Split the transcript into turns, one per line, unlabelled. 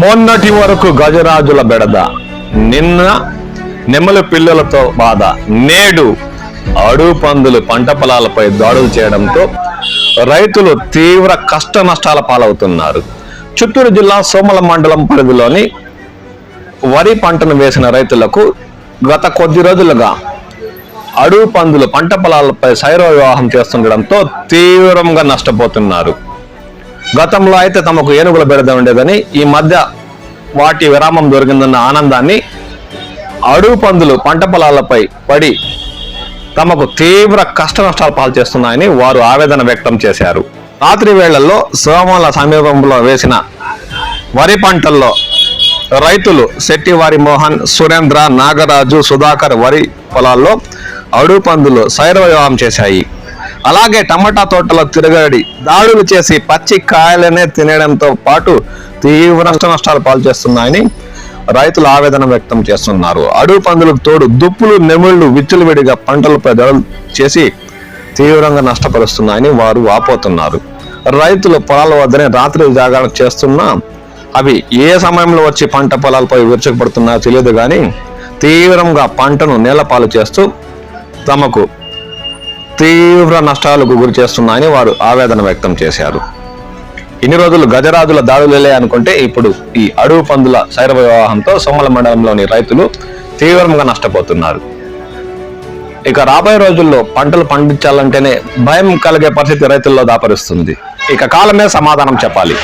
మొన్నటి వరకు గజరాజుల బెడద నిన్న నెమ్మల పిల్లలతో బాధ నేడు అడుగు పందులు పంట పొలాలపై దాడులు చేయడంతో రైతులు తీవ్ర కష్ట నష్టాల పాలవుతున్నారు. చిత్తూరు జిల్లా సోమల మండలం పరిధిలోని వరి పంటను వేసిన రైతులకు గత కొద్ది రోజులుగా అడుగు పందులు పంట పొలాలపై శైర వివాహం చేస్తుండడంతో తీవ్రంగా నష్టపోతున్నారు. గతంలో అయితే తమకు ఏనుగుల బెడద ఉండేదని ఈ మధ్య వాటి విరామం దొరికిందన్న ఆనందాన్ని అడుగు పందులు పంట పొలాలపై పడి తమకు తీవ్ర కష్ట నష్టాలు పాలు చేస్తున్నాయని వారు ఆవేదన వ్యక్తం చేశారు. రాత్రి వేళల్లో సోమాల సమీపంలో వేసిన వరి పంటల్లో రైతులు శెట్టివారి మోహన్ సురేంద్ర నాగరాజు సుధాకర్ వరి పొలాల్లో అడుగు పందులు శైరవ వివాహం చేశాయి. అలాగే టమాటా తోటలో తిరగడి దాడులు చేసి పచ్చి కాయలనే తినడంతో పాటు తీవ్ర నష్ట నష్టాలు పాలు చేస్తున్నాయని రైతులు ఆవేదన వ్యక్తం చేస్తున్నారు. అడుగు పందులకు తోడు దుప్పులు నెముళ్ళు విచ్చలవిడిగా పంటలపై దాడులు చేసి తీవ్రంగా నష్టపరుస్తున్నాయని వారు వాపోతున్నారు. రైతులు పొలాల వద్దనే రాత్రి జాగరణ చేస్తున్నా అవి ఏ సమయంలో వచ్చి పంట పొలాలపై విరుచుకుపడుతున్నాయో తెలియదు కానీ తీవ్రంగా పంటను నేలపాలు చేస్తూ తమకు తీవ్ర నష్టాలకు గురి చేస్తున్నాయని వారు ఆవేదన వ్యక్తం చేశారు. ఇన్ని రోజులు గజరాజుల దాడులే అనుకుంటే ఇప్పుడు ఈ అడవి పందుల శైర వివాహంతో సోమల మండలంలోని రైతులు తీవ్రంగా నష్టపోతున్నారు. ఇక రాబోయే రోజుల్లో పంటలు పండించాలంటేనే భయం కలిగే పరిస్థితి రైతుల్లో దాపరిస్తుంది. ఇక కాలమే సమాధానం చెప్పాలి.